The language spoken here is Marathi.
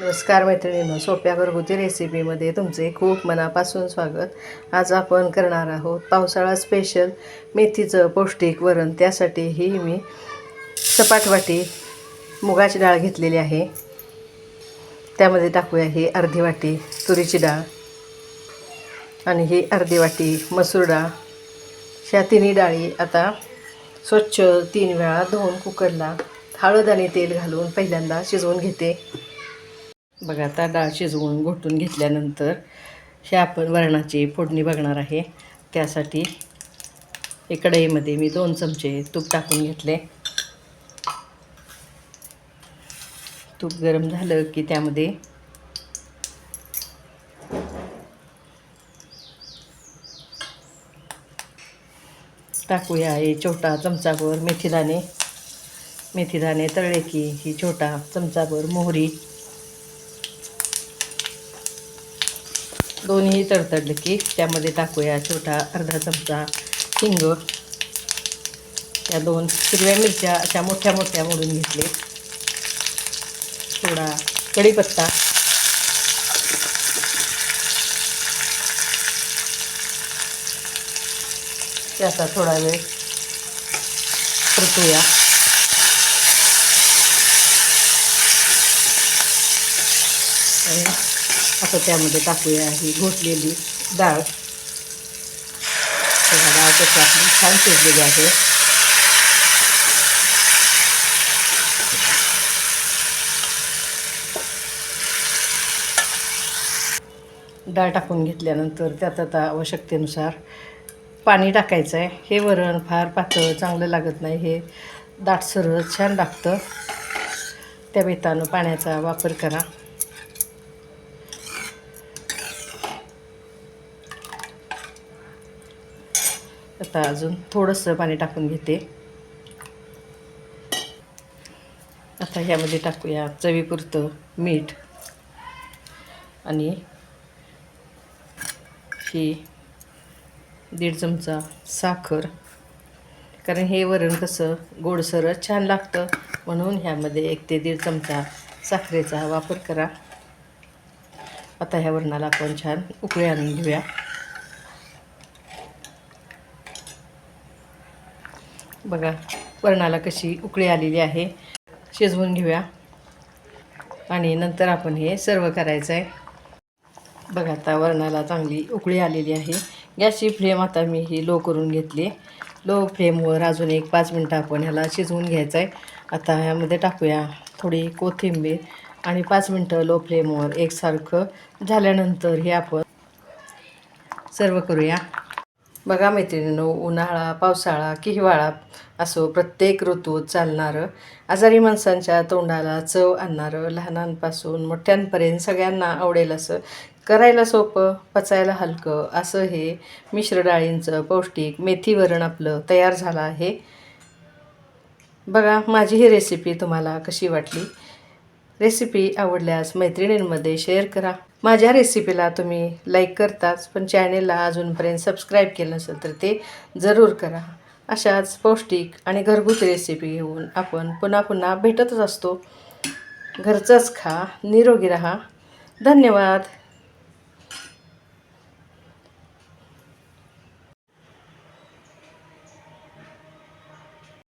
नमस्कार मैत्रिणींनो सोप्या घरगुती रेसिपीमध्ये तुमचे खूप मनापासून स्वागत. आज आपण करणार आहोत पावसाळा स्पेशल मेथीचं पौष्टिक वरण. त्यासाठी ही मी सपाट वाटी मुगाची डाळ घेतलेली आहे. त्यामध्ये टाकूया ही अर्धी वाटी तुरीची डाळ आणि ही अर्धी वाटी मसूर डाळ. ह्या तिन्ही डाळी आता स्वच्छ तीन वेळा धुवून कुकरला हळद आणि तेल घालून पहिल्यांदा शिजवून घेते. बघा आता डाळ शिजवून घोटून घेतल्यानंतर हे आपण वरणाची फोडणी बघणार आहे. त्यासाठी एक कढईमध्ये मी दोन चमचे तूप टाकून घेतले. तूप गरम झालं की त्यामध्ये टाकूया हे छोटा चमचाभर मेथीदाणे. मेथीदाणे तळले की ही छोटा चमचाभर मोहरी. दोन्ही तडतडले की त्यामध्ये टाकूया छोटा अर्धा चमचा हिंग या दोन हिरव्या मिरच्या अशा मोठ्या मोठ्या मोडून घेतले. थोडा कढीपत्ता. त्याचा थोडा वेळ परतूया. आणि असं त्यामध्ये टाकूया ही घोटलेली डाळ. तेव्हा डाळ कशी आपली छान शिजलेली आहे. डाळ टाकून घेतल्यानंतर त्यात आता आवश्यकतेनुसार पाणी टाकायचं आहे हे वरण फार पातळ चांगलं लागत नाही. हे दाटसर छान लागतं. त्या बेतानं पाण्याचा वापर करा. आता अजून थोडंसं पाणी टाकून घेते. आता ह्यामध्ये टाकूया चवीपुरतं मीठ आणि ही दीड चमचा साखर. कारण हे वरण कसं गोडसरच छान लागतं. म्हणून ह्यामध्ये एक ते दीड चमचा साखरेचा वापर करा. आता ह्या वरणाला आपण छान उकळी आणून घेऊया. बघा वरणाला कशी उकळी आलेली आहे. शिजवून घेऊया. आणि नंतर आपण हे सर्व करायचं आहे बघा आता वरणाला चांगली उकळी आलेली आहे. गॅसची फ्लेम आता मी ही लो करून घेतली. लो फ्लेमवर अजून एक पाच मिनटं आपण ह्याला शिजवून घ्यायचं आहे आता ह्यामध्ये टाकूया थोडी कोथिंबीर. आणि पाच मिनटं लो फ्लेमवर एकसारखं झाल्यानंतर हे आपण सर्व करूया. बघा मैत्रिणींनो उन्हाळा पावसाळा की हिवाळा असो प्रत्येक ऋतूत चालणारं आजारी माणसांच्या तोंडाला चव आणणारं लहानांपासून मोठ्यांपर्यंत सगळ्यांना आवडेल असं करायला सोपं पचायला हलकं असं हे मिश्र डाळींचं पौष्टिक मेथी वरण आपलं तयार झालं आहे. बघा माझी ही रेसिपी तुम्हाला कशी वाटली? रेसिपी आवडल्यास मैत्रिणींमध्ये शेअर करा. माझ्या रेसिपीला तुम्ही लाईक करताच पण चॅनेलला अजूनपर्यंत सबस्क्राईब केलं नसेल तर ते जरूर करा. अशाच पौष्टिक आणि घरगुती रेसिपी घेऊन आपण पुन्हा पुन्हा भेटतच असतो. घरचंच खा निरोगी राहा. धन्यवाद.